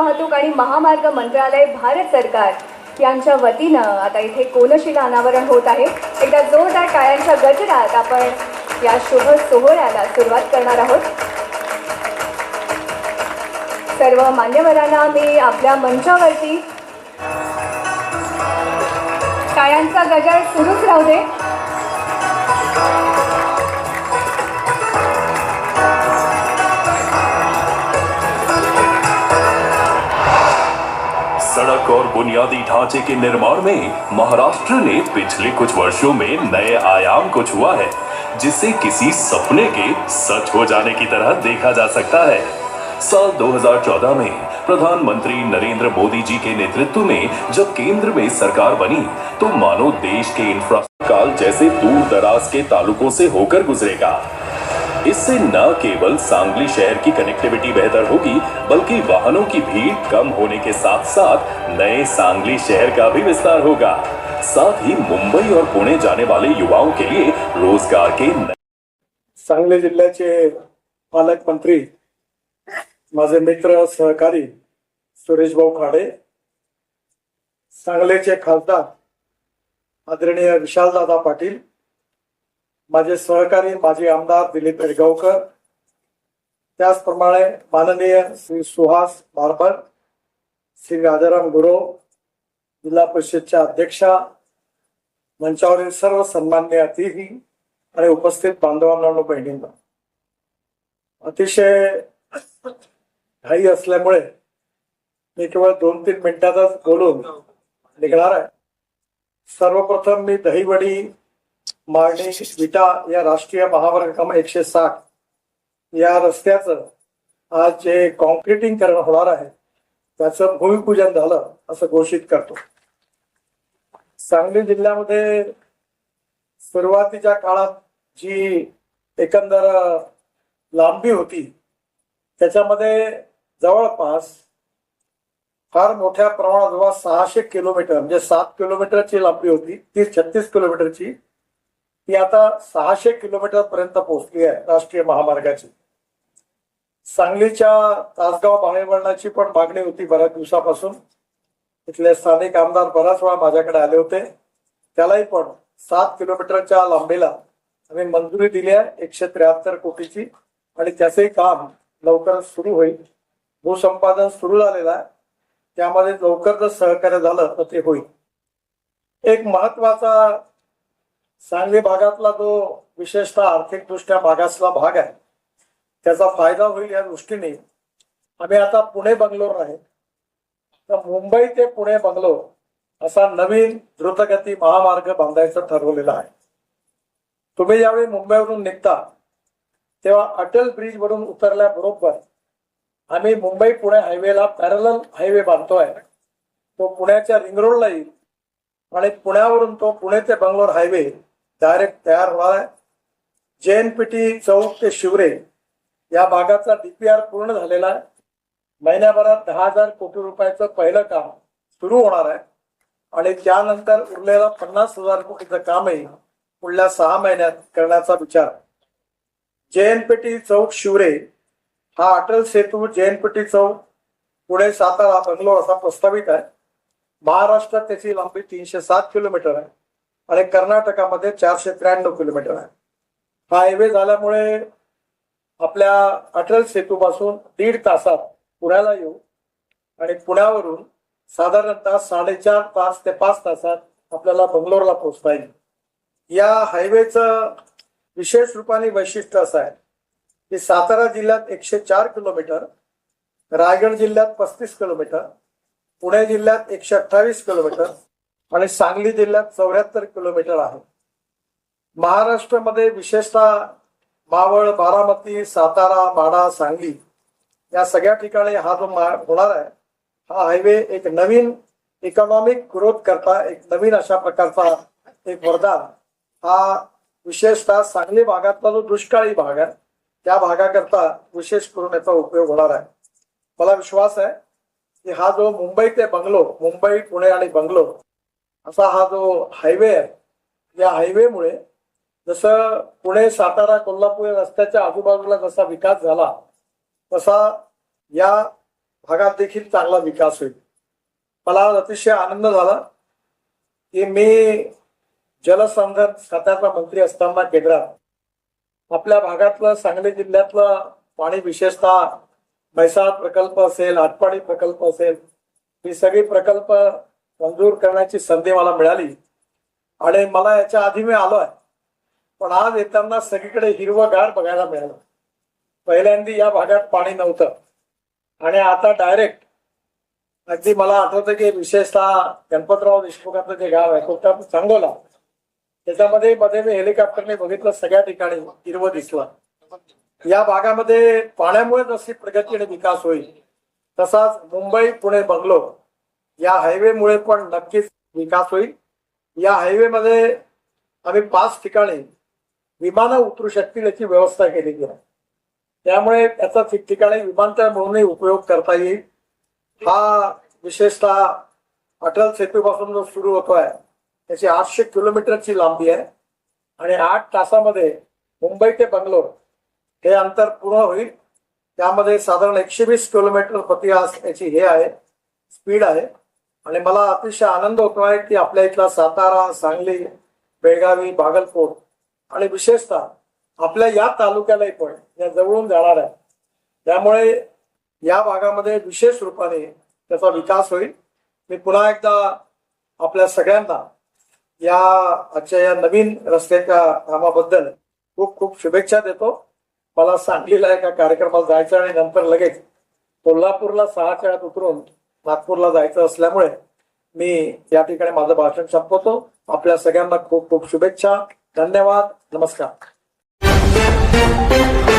वाहतूक आणि महामार्ग मंत्रालय भारत सरकार यांच्या वतीनं आता इथे कोनशिला अनावरण होत आहे. एकदा जोरदार टाळ्यांच्या गजरात आपण या शुभ सोहळ्याला सुरुवात करणार आहोत. सर्व मान्यवरांना मी आपल्या मंचावरती टाळ्यांचा गजर सुरूच राहू दे. सड़क और बुनियादी ढांचे के निर्माण में महाराष्ट्र ने पिछले कुछ वर्षों में नए आयाम को छुआ है जिसे किसी सपने के सच हो जाने की तरह देखा जा सकता है। साल 2014 में प्रधानमंत्री नरेंद्र मोदी जी के नेतृत्व में जब केंद्र में सरकार बनी तो मानो देश के इंफ्रास्ट्रक्चर काल जैसे दूर दराज के तालुकों से होकर गुजरेगा। इससे न केवल सांगली शहर की कनेक्टिविटी बेहतर होगी, बल्कि वाहनों की भीड़ कम होने के साथ साथ नए सांगली शहर का भी विस्तार होगा। साथ ही मुंबई और पुणे जाने वाले युवाओं के लिए रोज़गार के सांगली जिल्ह्याचे पालकमंत्री माझे मित्र सहकारी सुरेश भाऊ खाडे, सांगलीचे खासदार आदरणीय विशालदादा पाटील माझे सहकारी माजी आमदार दिलीप एडगावकर त्याचप्रमाणे माननीय श्री सुहास बारबर श्री राजाराम गुरव जिल्हा परिषदच्या अध्यक्षा मंचावरील सर्व सन्मान्य अतिथी आणि उपस्थित बांधवांना बहिणींना. अतिशय घाई असल्यामुळे मी केवळ दोन तीन मिनिटातच बोलून निघणार आहे. सर्वप्रथम मी दहीवडी मारणी विटा या राष्ट्रीय महामार्ग क्रमांक एकशे साठ. या रस्त्याचं आज जे कॉन्क्रिटीकरण होणार आहे त्याचं भूमिपूजन झालं असं घोषित करतो. सांगली जिल्ह्यामध्ये सुरुवातीच्या काळात जी एकंदर लांबी होती त्याच्यामध्ये जवळपास फार मोठ्या प्रमाणात जवळ सहाशे किलोमीटर म्हणजे सात किलोमीटरची लांबी होती ती छत्तीस किलोमीटरची ती आता सहाशे किलोमीटर पर्यंत पोहोचली आहे राष्ट्रीय महामार्गाची. सांगलीच्या तासगाव बाहेरवळणाची पण मागणी होती बऱ्याच दिवसापासून. इथले स्थानिक आमदार बराच वेळा माझ्याकडे आले होते. त्यालाही पण सात किलोमीटरच्या लांबीला आम्ही मंजुरी दिली आहे एकशे त्र्याहत्तर कोटीची आणि त्याचंही काम लवकरच सुरू होईल. भूसंपादन सुरू झालेलं आहे. त्यामध्ये लवकर जर सहकार्य झालं तर ते होईल. एक महत्त्वाचा सांगली भागातला जो विशेषतः आर्थिकदृष्ट्या मागासला भाग आहे त्याचा फायदा होईल या दृष्टीने. आम्ही आता पुणे बंगलोर आहे. तर मुंबई ते पुणे बंगलोर असा नवीन द्रुतगती महामार्ग बांधायचं ठरवलेला आहे. तुम्ही ज्यावेळी मुंबईवरून निघता तेव्हा अटल ब्रिज वरून उतरल्याबरोबर आम्ही मुंबई पुणे हायवेला पॅरल हायवे बांधतोय. तो पुण्याच्या रिंग रोडला येईल आणि पुण्यावरून तो पुणे ते बंगलोर हायवे डायरेक्ट तयार होणार आहे. जै एन पी टी चौक ते शिवरे या भागाचा डीपीआर पूर्ण झालेला आहे. महिन्याभरात दहा हजार कोटी रुपयाचं पहिलं काम सुरू होणार आहे. आणि त्यानंतर उरलेला पन्नास हजार कोटीचं कामही पुढल्या सहा महिन्यात करण्याचा विचार आहे. जेएनपीटी चौक शिवरे हा अटल सेतू जैन पी टी चौक पुणे सातारा बंगलोर असा प्रस्तावित आहे. महाराष्ट्रात त्याची लांबी तीनशे सात किलोमीटर आहे. आणि कर्नाटकामध्ये चारशे त्र्याण्णव किलोमीटर आहे. हा हायवे झाल्यामुळे आपल्या अटल सेतूपासून दीड तासात पुण्याला येऊ आणि पुण्यावरून साधारणतः साडेचार तास ते पाच तासात आपल्याला बंगलोरला पोहोचता येईल. या हायवेचं विशेष रूपाने वैशिष्ट्य असं आहे की सातारा जिल्ह्यात एकशे चार किलोमीटर रायगड जिल्ह्यात पस्तीस किलोमीटर पुणे जिल्ह्यात एकशे अठ्ठावीस किलोमीटर आणि सांगली जिल्ह्यात चौऱ्याहत्तर किलोमीटर आहे. महाराष्ट्रामध्ये विशेषतः मावळ बारामती सातारा माडा सांगली या सगळ्या ठिकाणी हा जो मा- होणार आहे हा हायवे एक नवीन इकॉनॉमिक ग्रोथ करता एक नवीन अशा प्रकारचा एक वरदान. हा विशेषतः सांगली भागातला जो दुष्काळी भाग आहे त्या भागाकरता विशेष करून याचा उपयोग होणार आहे. मला विश्वास आहे की हा जो मुंबई ते बंगलोर मुंबई पुणे आणि बंगलोर असा हा जो हायवे आहे या हायवेमुळे जसं पुणे सातारा कोल्हापूर रस्त्याच्या आजूबाजूला जसा विकास झाला तसा या भागात देखील चांगला विकास होईल. मला अतिशय आनंद झाला की मी जलसंधारण खात्याचा मंत्री असताना केंद्रात आपल्या भागातलं सांगली जिल्ह्यातलं पाणी विशेषतः म्हैसाळ प्रकल्प असेल आटपाडी प्रकल्प असेल ही सगळी प्रकल्प मंजूर करण्याची संधी मला मिळाली. आणि मला याच्या आधी मी आलोय. पण आज येताना सगळीकडे हिरवगार बघायला मिळालं. पहिल्यांदा या भागात पाणी नव्हतं. आणि आता डायरेक्ट अगदी मला आठवतं की विशेषतः गणपतराव देशमुखाचं जे गाव आहे कोकणात सांगोला त्याच्यामध्ये मध्ये मी हेलिकॉप्टरने बघितलं सगळ्या ठिकाणी हिरवं दिसलं. या भागामध्ये पाण्यामुळे जशी प्रगती आणि विकास होईल. तसाच मुंबई पुणे बंगलोर या हायवेमुळे पण नक्कीच विकास होईल. या हायवेमध्ये आम्ही पाच ठिकाणी विमानं उतरू शकतील याची व्यवस्था केलेली आहे त्यामुळे याचा ठिकठिकाणी विमानतळ म्हणूनही उपयोग करता येईल. हा विशेषतः अटल सेतूपासून जो सुरू होतोय त्याची आठशे किलोमीटरची लांबी आहे. आणि आठ तासामध्ये मुंबई ते बंगलोर हे अंतर पूर्ण होईल. त्यामध्ये साधारण एकशे वीस किलोमीटर प्रति याची हे आहे स्पीड आहे. आणि मला अतिशय आनंद होतो आहे की आपल्या इथला सातारा सांगली बेळगावी भागलपूर आणि विशेषतः आपल्या या तालुक्यालाही पण या जवळून जाणार आहे. त्यामुळे या भागामध्ये विशेष रूपाने त्याचा विकास होईल. मी पुन्हा एकदा आपल्या सगळ्यांना या आजच्या या नवीन रस्त्याच्या कामाबद्दल खूप खूप शुभेच्छा देतो. मला सांगलीला एका कार्यक्रमाला जायचं आणि नंतर लगेच कोल्हापूरला सहाच्या वेळात उतरून नागपूरला जायचं असल्यामुळे मी या ठिकाणी माझं भाषण संपवतो. आपल्या सगळ्यांना खूप खूप शुभेच्छा. धन्यवाद. नमस्कार.